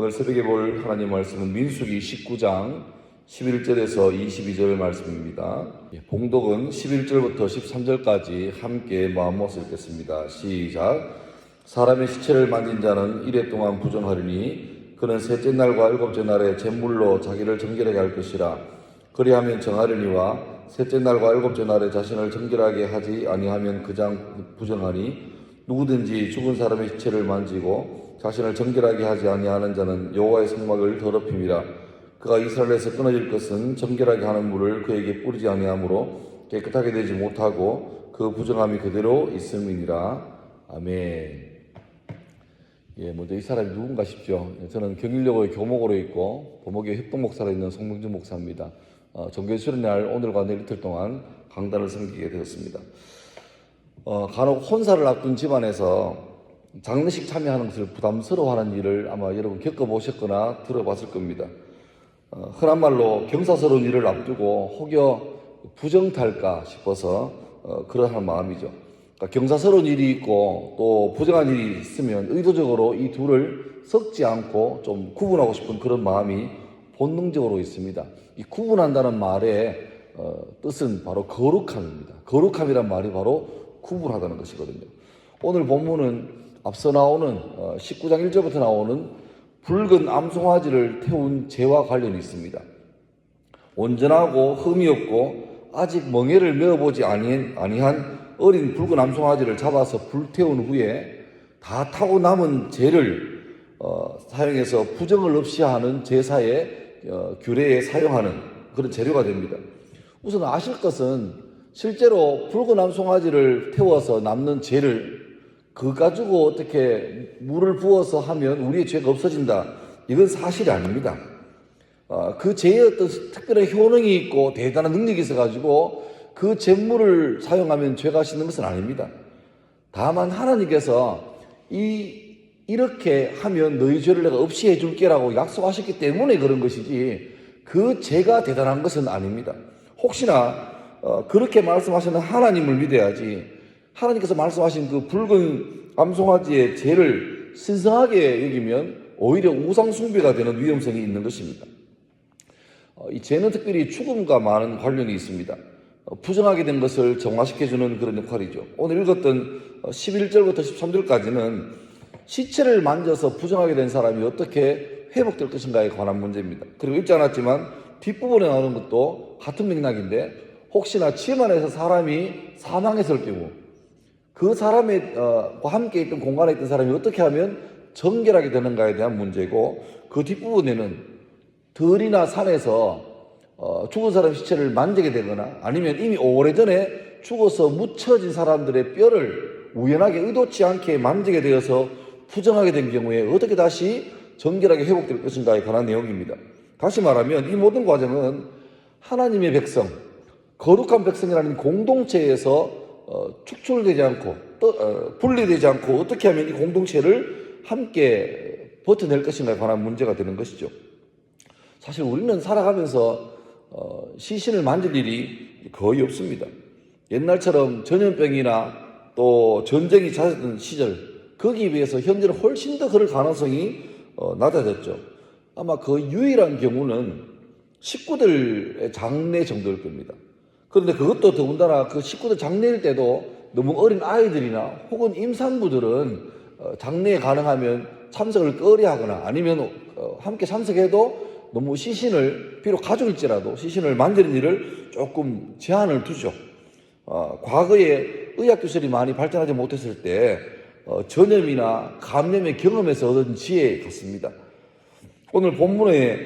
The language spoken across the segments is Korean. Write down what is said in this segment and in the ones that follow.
오늘 새벽에 볼 하나님 말씀은 민수기 19장 11절에서 22절 말씀입니다. 예, 봉독은 11절부터 13절까지 함께 마음먹어 읽겠습니다. 시작. 사람의 시체를 만진 자는 이래 동안 부정하리니 그는 셋째 날과 일곱째 날에 잿물로 자기를 정결하게 할 것이라. 그리하면 정하려니와 셋째 날과 일곱째 날에 자신을 정결하게 하지 아니하면 그장 부정하니 누구든지 죽은 사람의 시체를 만지고 자신을 정결하게 하지 아니하는 자는 여호와의 성막을 더럽힘이라 그가 이스라엘에서 끊어질 것은 정결하게 하는 물을 그에게 뿌리지 아니하므로 깨끗하게 되지 못하고 그 부정함이 그대로 있음이니라 아멘. 예, 먼저 이 사람이 누군가 싶죠. 예, 저는 경일여고의 교목으로 있고 보목의 협동 목사로 있는 송명준 목사입니다. 어, 종교 수련 날 오늘과 내일 이틀 동안 강단을 섬기게 되었습니다. 어, 간혹 혼사를 앞둔 집안에서 장례식 참여하는 것을 부담스러워하는 일을 아마 여러분 겪어보셨거나 들어봤을 겁니다. 어, 흔한 말로 경사스러운 일을 앞두고 혹여 부정탈까 싶어서 어, 그러한 마음이죠. 그러니까 경사스러운 일이 있고 또 부정한 일이 있으면 의도적으로 이 둘을 섞지 않고 좀 구분하고 싶은 그런 마음이 본능적으로 있습니다. 이 구분한다는 말의 어, 뜻은 바로 거룩함입니다. 거룩함이란 말이 바로 구분하다는 것이거든요. 오늘 본문은 앞서 나오는 어, 19장 1절부터 나오는 붉은 암송아지를 태운 죄와 관련이 있습니다. 온전하고 흠이 없고 아직 멍에를 메어보지 아니한 어린 붉은 암송아지를 잡아서 불태운 후에 다 타고 남은 죄를 어, 사용해서 부정을 없이 하는 제사의 어, 규례에 사용하는 그런 재료가 됩니다. 우선 아실 것은 실제로 붉은 암송아지를 태워서 남는 죄를 그 가지고 어떻게 물을 부어서 하면 우리의 죄가 없어진다. 이건 사실이 아닙니다. 어, 그 죄에 어떤 특별한 효능이 있고 대단한 능력이 있어가지고 그 재물을 사용하면 죄가 씻는 것은 아닙니다. 다만 하나님께서 이 이렇게 하면 너희 죄를 내가 없이 해줄게라고 약속하셨기 때문에 그런 것이지 그 죄가 대단한 것은 아닙니다. 혹시나 어, 그렇게 말씀하시는 하나님을 믿어야지 하나님께서 말씀하신 그 붉은 암송아지의 죄를 신성하게 여기면 오히려 우상 숭배가 되는 위험성이 있는 것입니다. 어, 이 죄는 특별히 죽음과 많은 관련이 있습니다. 어, 부정하게 된 것을 정화시켜주는 그런 역할이죠. 오늘 읽었던 11절부터 13절까지는 시체를 만져서 부정하게 된 사람이 어떻게 회복될 것인가에 관한 문제입니다. 그리고 읽지 않았지만 뒷부분에 나오는 것도 같은 맥락인데 혹시나 치만해서 사람이 사망했을 경우 그 사람의 어, 함께 있던 공간에 있던 사람이 어떻게 하면 정결하게 되는가에 대한 문제고 그 뒷부분에는 들이나 산에서 어, 죽은 사람 시체를 만지게 되거나 아니면 이미 오래전에 죽어서 묻혀진 사람들의 뼈를 우연하게 의도치 않게 만지게 되어서 부정하게 된 경우에 어떻게 다시 정결하게 회복될 것인가에 관한 내용입니다. 다시 말하면 이 모든 과정은 하나님의 백성, 거룩한 백성이라는 공동체에서 어, 축출되지 않고 또, 어, 분리되지 않고 어떻게 하면 이 공동체를 함께 버텨낼 것인가에 관한 문제가 되는 것이죠. 사실 우리는 살아가면서 어, 시신을 만질 일이 거의 없습니다. 옛날처럼 전염병이나 또 전쟁이 잦았던 시절 거기에 비해서 현재는 훨씬 더 그럴 가능성이 어, 낮아졌죠. 아마 그 유일한 경우는 식구들의 장례 정도일 겁니다. 그런데 그것도 더군다나 그 식구들 장례일 때도 너무 어린 아이들이나 혹은 임산부들은 어, 장례에 가능하면 참석을 꺼려하거나 아니면 어, 함께 참석해도 너무 시신을 비록 가족일지라도 시신을 만지는 일을 조금 제한을 두죠. 어, 과거에 의학 기술이 많이 발전하지 못했을 때 어, 전염이나 감염의 경험에서 얻은 지혜 같습니다. 오늘 본문의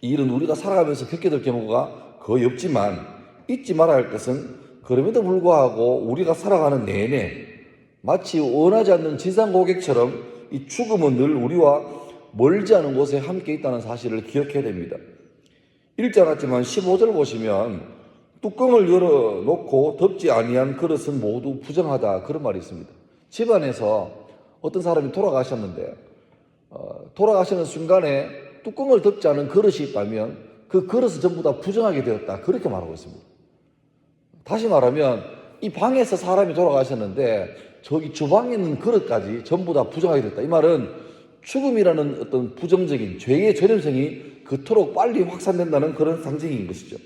이 일은 우리가 살아가면서 겪게 될 경우가 거의 없지만 잊지 말아야 할 것은 그럼에도 불구하고 우리가 살아가는 내내 마치 원하지 않는 지상 고객처럼 이 죽음은 늘 우리와 멀지 않은 곳에 함께 있다는 사실을 기억해야 됩니다. 읽지 않았지만 15절 보시면 뚜껑을 열어놓고 덮지 아니한 그릇은 모두 부정하다 그런 말이 있습니다. 집안에서 어떤 사람이 돌아가셨는데 어, 돌아가시는 순간에 뚜껑을 덮지 않은 그릇이 있다면 그 그릇은 전부 다 부정하게 되었다 그렇게 말하고 있습니다. 다시 말하면 이 방에서 사람이 돌아가셨는데 저기 주방에 있는 그릇까지 전부 다 부정하게 됐다. 이 말은 죽음이라는 어떤 부정적인 죄의 전염성이 그토록 빨리 확산된다는 그런 상징인 것이죠.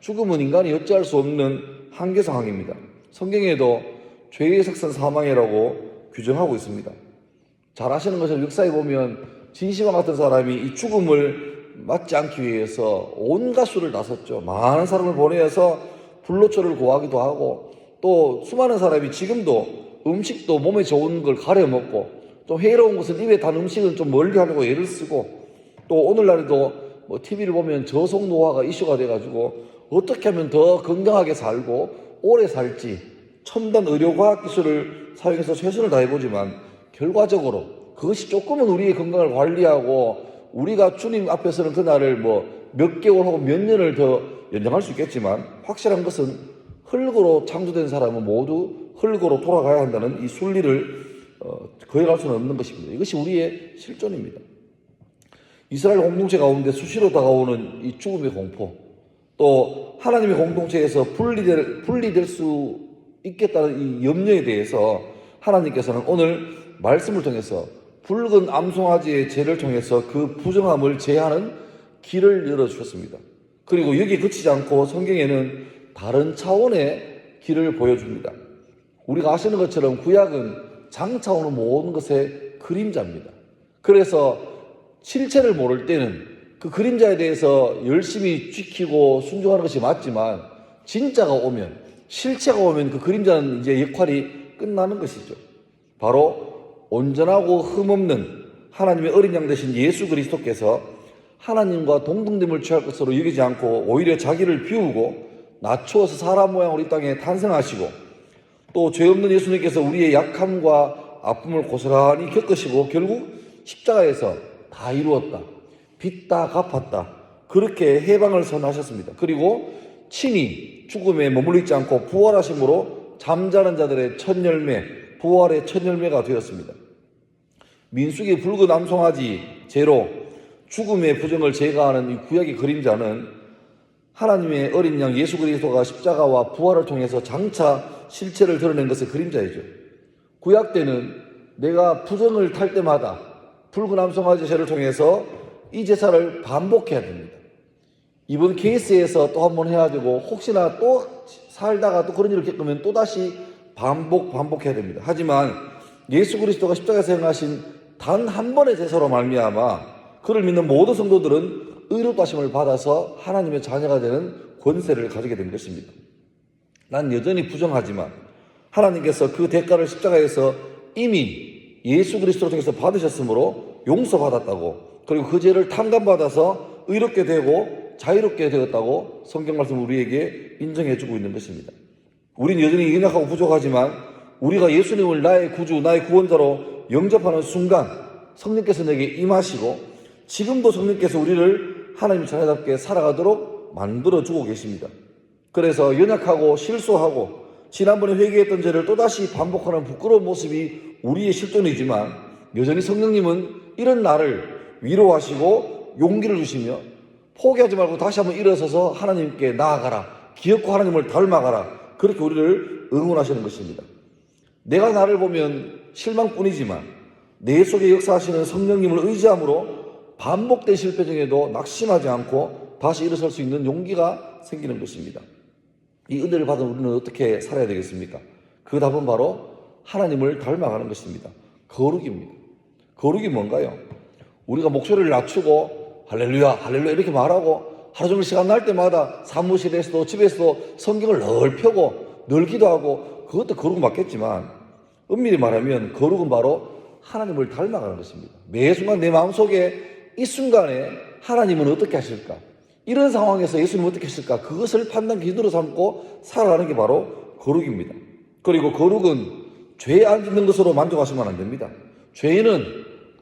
죽음은 인간이 어찌할 수 없는 한계 상황입니다. 성경에도 죄의 색선 사망이라고 규정하고 있습니다. 잘 아시는 것처럼 역사에 보면 진시황 같은 사람이 이 죽음을 맞지 않기 위해서 온갖 수를 나섰죠. 많은 사람을 보내서 불로초를 구하기도 하고 또 수많은 사람이 지금도 음식도 몸에 좋은 걸 가려 먹고 또 해로운 것은 입에 단 음식은 좀 멀리 하려고 애를 쓰고 또 오늘날에도 뭐 TV를 보면 저속 노화가 이슈가 돼가지고 어떻게 하면 더 건강하게 살고 오래 살지? 첨단 의료과학 기술을 사용해서 최선을 다해보지만 결과적으로 그것이 조금은 우리의 건강을 관리하고 우리가 주님 앞에서는 그날을 뭐 몇 개월 혹은 몇 년을 더 연장할 수 있겠지만 확실한 것은 흙으로 창조된 사람은 모두 흙으로 돌아가야 한다는 이 순리를 어, 거역할 수는 없는 것입니다. 이것이 우리의 실존입니다. 이스라엘 공동체 가운데 수시로 다가오는 이 죽음의 공포, 또 하나님의 공동체에서 분리될, 분리될 수 있겠다는 이 염려에 대해서 하나님께서는 오늘 말씀을 통해서 붉은 암송아지의 죄를 통해서 그 부정함을 제하는 길을 열어주셨습니다. 그리고 여기 그치지 않고 성경에는 다른 차원의 길을 보여줍니다. 우리가 아시는 것처럼 구약은 장차 오는 모든 것의 그림자입니다. 그래서 실체를 모를 때는 그 그림자에 대해서 열심히 지키고 순종하는 것이 맞지만 진짜가 오면 실체가 오면 그 그림자는 이제 역할이 끝나는 것이죠. 바로 온전하고 흠없는 하나님의 어린 양 되신 예수 그리스도께서 하나님과 동등됨을 취할 것으로 여기지 않고 오히려 자기를 비우고 낮추어서 사람 모양으로 이 땅에 탄생하시고 또 죄 없는 예수님께서 우리의 약함과 아픔을 고스란히 겪으시고 결국 십자가에서 다 이루었다. 빚다 갚았다. 그렇게 해방을 선하셨습니다. 그리고 친히 죽음에 머물러 있지 않고 부활하심으로 잠자는 자들의 첫 열매, 부활의 첫 열매가 되었습니다. 민숙의 붉은 암송아지 제로 죽음의 부정을 제거하는 이 구약의 그림자는 하나님의 어린 양 예수 그리스도가 십자가와 부활을 통해서 장차 실체를 드러낸 것의 그림자이죠. 구약 때는 내가 부정을 탈 때마다 붉은 암송아지 제를 통해서 이 제사를 반복해야 됩니다. 이번 케이스에서 또 한 번 해야 되고 혹시나 또 살다가 또 그런 일을 겪으면 또 다시 반복 반복해야 됩니다. 하지만 예수 그리스도가 십자가에서 행하신 단 한 번의 제사로 말미암아 그를 믿는 모든 성도들은 의롭다 심을 받아서 하나님의 자녀가 되는 권세를 가지게 된 것입니다. 난 여전히 부정하지만 하나님께서 그 대가를 십자가에서 이미 예수 그리스도를 통해서 받으셨으므로 용서받았다고 그리고 그 죄를 탕감받아서 의롭게 되고 자유롭게 되었다고 성경 말씀 우리에게 인정해 주고 있는 것입니다. 우리는 여전히 연약하고 부족하지만 우리가 예수님을 나의 구주, 나의 구원자로 영접하는 순간 성령께서 내게 임하시고 지금도 성령께서 우리를 하나님 자녀답게 살아가도록 만들어 주고 계십니다. 그래서 연약하고 실수하고 지난번에 회개했던 죄를 또다시 반복하는 부끄러운 모습이 우리의 실존이지만 여전히 성령님은 이런 나를 위로하시고 용기를 주시며 포기하지 말고 다시 한번 일어서서 하나님께 나아가라. 기업과 하나님을 닮아가라. 그렇게 우리를 응원하시는 것입니다. 내가 나를 보면 실망뿐이지만 내 속에 역사하시는 성령님을 의지함으로 반복된 실패 중에도 낙심하지 않고 다시 일어설 수 있는 용기가 생기는 것입니다. 이 은혜를 받은 우리는 어떻게 살아야 되겠습니까? 그 답은 바로 하나님을 닮아가는 것입니다. 거룩입니다. 거룩이 뭔가요? 우리가 목소리를 낮추고 할렐루야, 할렐루야 이렇게 말하고 하루 종일 시간 날 때마다 사무실에서도 집에서도 성경을 늘 펴고 늘 기도하고 그것도 거룩 맞겠지만 엄밀히 말하면 거룩은 바로 하나님을 닮아가는 것입니다. 매 순간 내 마음속에 이 순간에 하나님은 어떻게 하실까? 이런 상황에서 예수님 어떻게 하실까? 그것을 판단 기준으로 삼고 살아가는 게 바로 거룩입니다. 그리고 거룩은 죄 안 짓는 것으로 만족하시면 안 됩니다. 죄는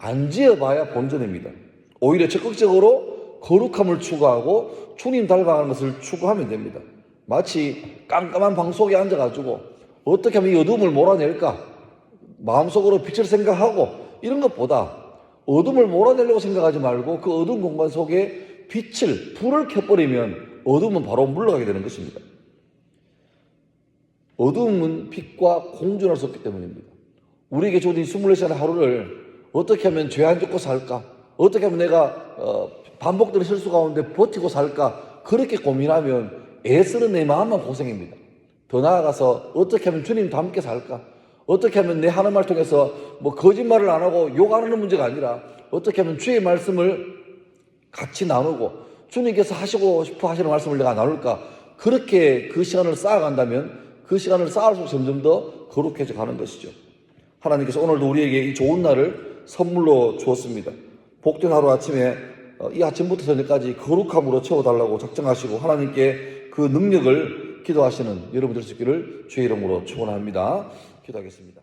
안 지어봐야 본전입니다. 오히려 적극적으로 거룩함을 추구하고 주님 닮아가는 것을 추구하면 됩니다. 마치 깜깜한 방 속에 앉아가지고 어떻게 하면 이 어둠을 몰아낼까? 마음속으로 빛을 생각하고 이런 것보다 어둠을 몰아내려고 생각하지 말고 그 어두운 공간 속에 빛을, 불을 켜버리면 어둠은 바로 물러가게 되는 것입니다. 어둠은 빛과 공존할 수 없기 때문입니다. 우리에게 주어진 24시간의 하루를 어떻게 하면 죄 안 짓고 살까? 어떻게 하면 내가 어, 반복되는 실수 가운데 버티고 살까? 그렇게 고민하면 애쓰는 내 마음만 고생입니다. 더 나아가서 어떻게 하면 주님과 함께 살까? 어떻게 하면 내 하는 말 통해서 뭐 거짓말을 안 하고 욕하는 문제가 아니라 어떻게 하면 주의 말씀을 같이 나누고 주님께서 하시고 싶어 하시는 말씀을 내가 나눌까? 그렇게 그 시간을 쌓아간다면 그 시간을 쌓을수록 점점 더 거룩해져 가는 것이죠. 하나님께서 오늘도 우리에게 이 좋은 날을 선물로 주었습니다. 복된 하루 아침에 어, 이 아침부터 저녁까지 거룩함으로 채워달라고 작정하시고 하나님께 그 능력을 기도하시는 여러분 될 수 있기를 주의 이름으로 축원합니다. 기도하겠습니다.